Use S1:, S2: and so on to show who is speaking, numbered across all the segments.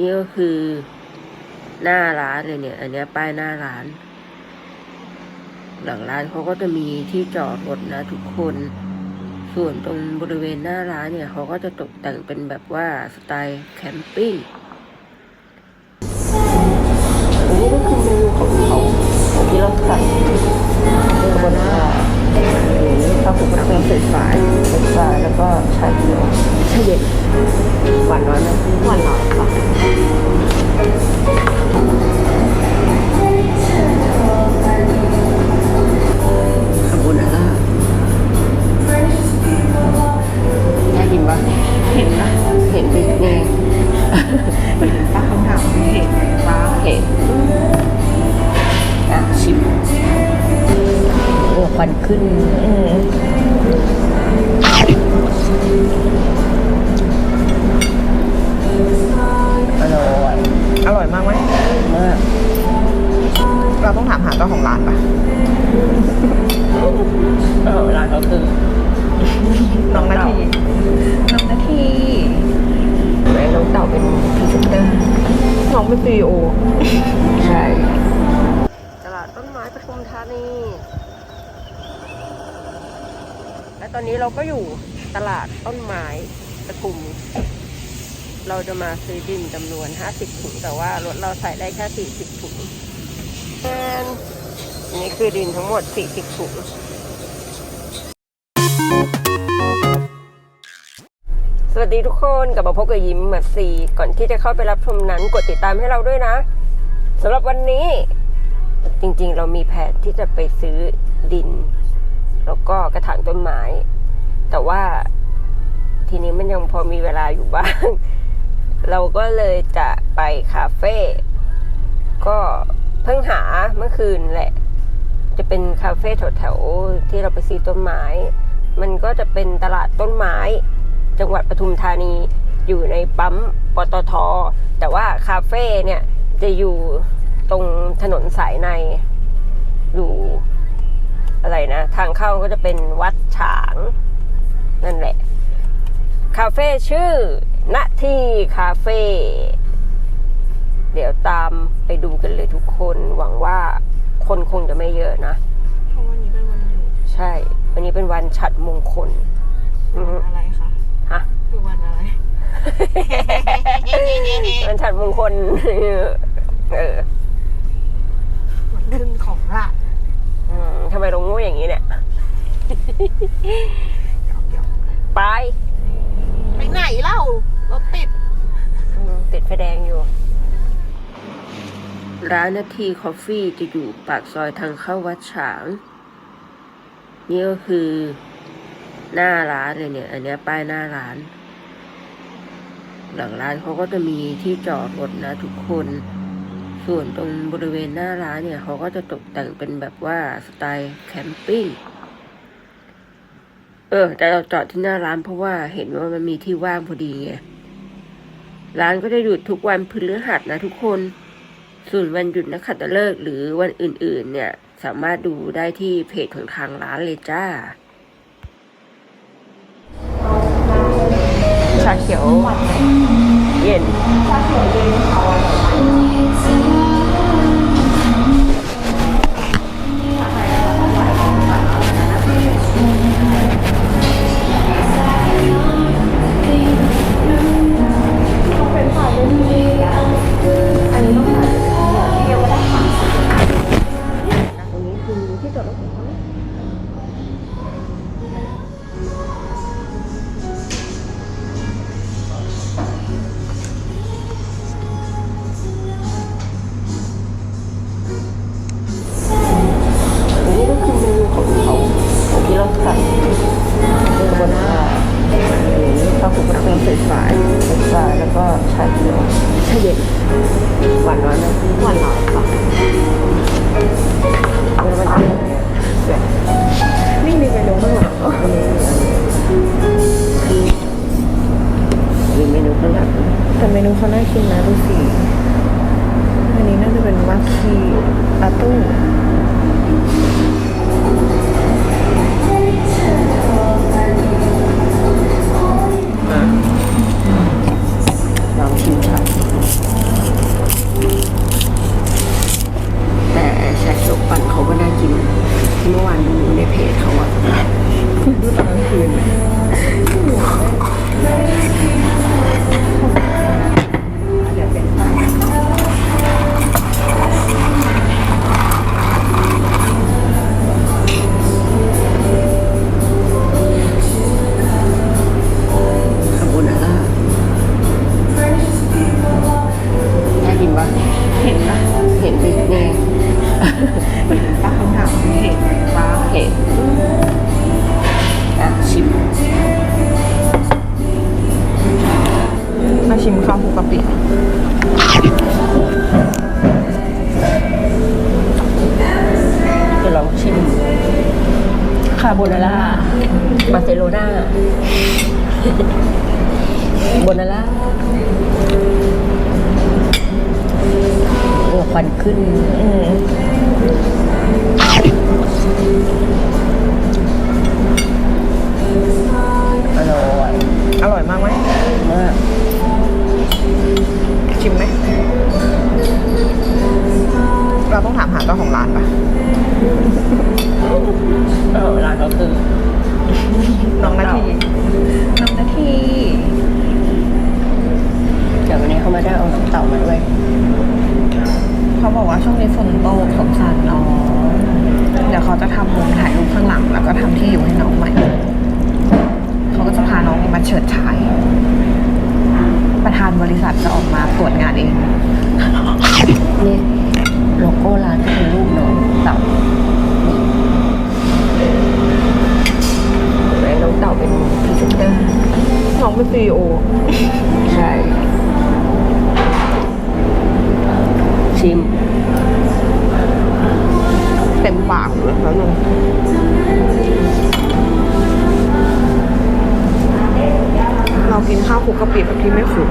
S1: นี่ก็คือหน้าร้านเลยเนี่ย อันนี้ป้ายหน้าร้าน หลังร้านเขาก็จะมีที่จอดรถนะทุกคน ส่วนตรงบริเวณหน้าร้านเนี่ยเขาก็จะตกแต่งเป็นแบบว่าสไตล์แคมปิ้งอันนี้ก็คือเมนูขาของ อร่อยอร่อย
S2: มากไหม
S1: มาก
S2: เราต้องถามหาเจ้าของร้านปะ
S1: เออร้านเขาคือ
S2: น้องนาทีน้องนาที
S1: แม่น้องเต่าเป็นพรีเซนเตอร์
S2: น้องเป็นซีโอ
S1: ใช่ตลาดต้นไม้ปทุมธานีและตอนนี้เราก็อยู่ตลาดต้นไม้ปทุม เราจะมาซื้อดินจำนวน 50 ถุง แต่ว่ารถเราใส่ได้แค่ 40 ถุงแนอันนี้คือดินทั้งหมด 40 ถุงสวัสดีทุกคนกลับมาพบกับยิ้มมทซีก่อนที่จะเข้าไปรับชมนั้นกดติดตามให้เราด้วยนะสำหรับวันนี้จริงๆ เรามีแผนที่จะไปซื้อดิน แล้วก็กระถางต้นไม้ แต่ว่าทีนี้มันยังพอมีเวลาอยู่บ้าง เราก็เลยจะไปคาเฟ่ก็เพิ่งหาเมื่อคืนแหละ จะเป็นคาเฟ่แถวๆที่เราไปซื้อต้นไม้ มันก็จะเป็นตลาดต้นไม้ จังหวัดปทุมธานีอยู่ในปั๊มปตท แต่ว่าคาเฟ่เนี่ยจะอยู่ตรงถนนสายในอยู่อะไรนะ ทางเข้าก็จะเป็นวัดฉาง นั่นแหละ คาเฟ่ชื่อ นาทีคาเฟ่เดี๋ยวตามไปดูกันเลยทุกคนหวังว่าคนคงจะไม่เยอะนะ
S2: เพราะวันนี้เป็นวันหยุด
S1: ใช่ วันนี้เป็นวันฉัดมงคลอือฮึ
S2: อะไรคะ
S1: ฮะ
S2: คือวันอะไร
S1: มันฉัดมงคล เออ
S2: วันขึ้นของราช
S1: อืมทำไมเราโง่อย่างนี้เนี่ย
S2: เดี๋ยว
S1: ไป
S2: ๆไปไหนเล่ารถติด
S1: อืมติ ดไฟแดงอยู่ ร้านนาทีคอฟฟี่จะอยู่ปากซอยทางเข้าวัดฉาง นี่ก็คือหน้าร้านเลยเนี่ย อันนี้ป้ายหน้าร้าน หลังร้านเขาก็จะมีที่จอดรถนะทุกคน ส่วนตรงบริเวณหน้าร้านเนี่ยเขาก็จะตกแต่งเป็นแบบว่าสไตล์แคมปิ้ง เออ แต่เราจอดที่หน้าร้านเพราะว่าเห็นว่ามันมีที่ว่างพอดีไง ร้านก็จะหยุดทุกวันพฤหัสนะทุกคน ส่วนวันหยุดนักขัตฤกษ์หรือวันอื่นๆ เนี่ยสามารถดูได้ที่เพจของทางร้านเลยจ้า
S2: ชาเขียว
S1: เย็นต มีเมนู
S2: ข้างหลังแต่เมนูเขาน่ากินนะดูสิอันนี้น่าจะเป็นมัคคีอาตุ้ง
S1: ลองชิมค่ะ
S2: คลุกกะปิ
S1: จะลองชิม
S2: คาโบนาร่า
S1: บาร์เซโลนาโบนาร่าโอ้ควันขึ้น
S2: อ
S1: อ
S2: กมาตร
S1: ว
S2: จงานเอง นี่
S1: โลโก้ร้านก็เป็นรูปน้องเต่าแม่น้องเต่าเป็นพรีเซนเตอร์
S2: น้องเป็นซีโอ
S1: ใช่ ชิม
S2: เต็มปากเลยแล้วนึงเรากินข้าวคลุกกะปิแบบที่ไม่ขลุก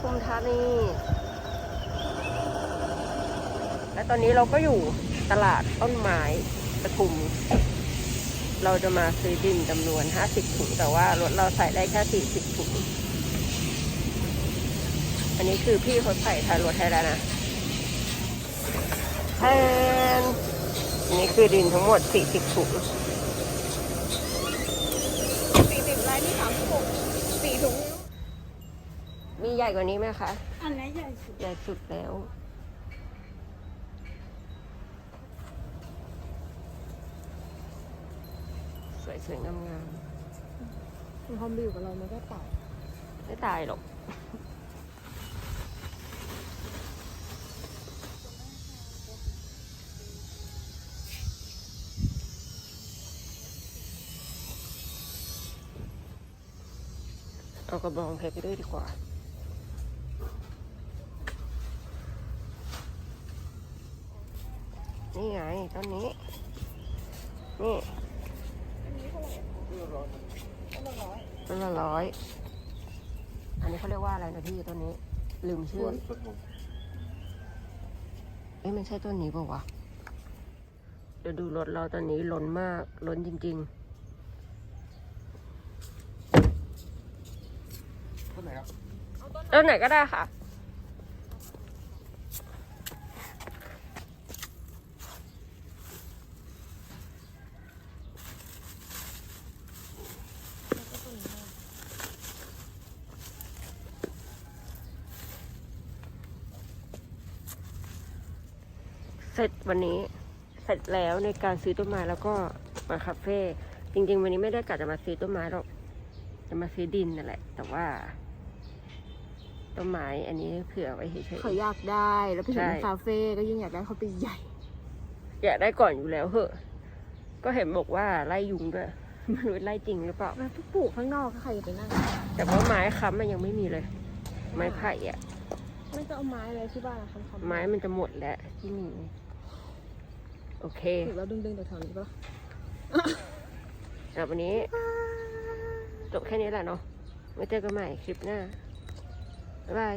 S1: ทุ
S2: ม
S1: ธานี และตอนนี้เราก็อยู่ตลาดต้นไม้ปทุม เราจะมาซื้อดินจำนวน 50 ถุง แต่ว่ารถเราใส่ได้แค่ 40 ถุง อันนี้คือพี่เขาใส่ทารถให้แล้วนะแทนอันนี้คือดินทั้งหมด 40 ถุง
S3: สี่สิบไร่นี่สามสิบหกสี่ถุง
S1: มีใหญ่กว่านี้ไหมคะ
S3: อันไหนใหญ่สุด
S1: ใหญ่สุดแล้ว สวยสวยๆงามงาม
S3: พอมอยู่กับเรามันก็เต่า
S1: ๆไม่ตายหรอก เอากระบองเพชรไปด้วยดีกว่า นี่ไงต้นนี้ นี่ต้นละร้อย อันนี้เขาเรียกว่าอะไรนะพี่ต้นนี้ ลืมชื่อ เอ๊ะมันใช่ต้นนี้เปล่าวะ เดี๋ยวดูรถเราตอนนี้ล้นมาก ล้นจริง
S4: ต้นไหนครับ
S1: ๆต้นไหนก็ได้ค่ะ ร็จวันนี้เสร็จแล้วในการซื้อต้นไม้แล้วก็มาคาเฟ่จริง ๆ วันนี้ไม่ได้กะจะมาซื้อต้นไม้หรอกจะมาซื้อดินนั่นแหละ แต่ว่าต้นไม้อันนี้เผื่อไว้เฉย
S3: เขาอยากได้แล้วไปเห็น
S1: ใช่
S3: ในคาเฟ่ก็ยิ่งอยากได้เขาไปใหญ่
S1: ๆอยากได้ก่อนอยู่แล้วเหอะ ก็เห็นบอกว่าไล่ยุงด้วยไม่รู้ไล่จริงหรือเปล่า
S3: แล้วปลูกข้างนอกใครจะไปนั่ง
S1: แต่ว่าไม้ค้ำมันยังไม่มีเลย ไม้ไผ่อะ
S3: ไม่ก็เอาไม้อะไรที่บ้านอะคำคำ
S1: ไม้มันจะหมดแล้วที่มี โอเค
S3: ปลูกแล้วดึงๆแถวๆนี้ปะ
S1: สำหรับวันนี้จบแค่นี้แหละเนาะไว้เจอกันใหม่คลิปหน้า บ๊ายบาย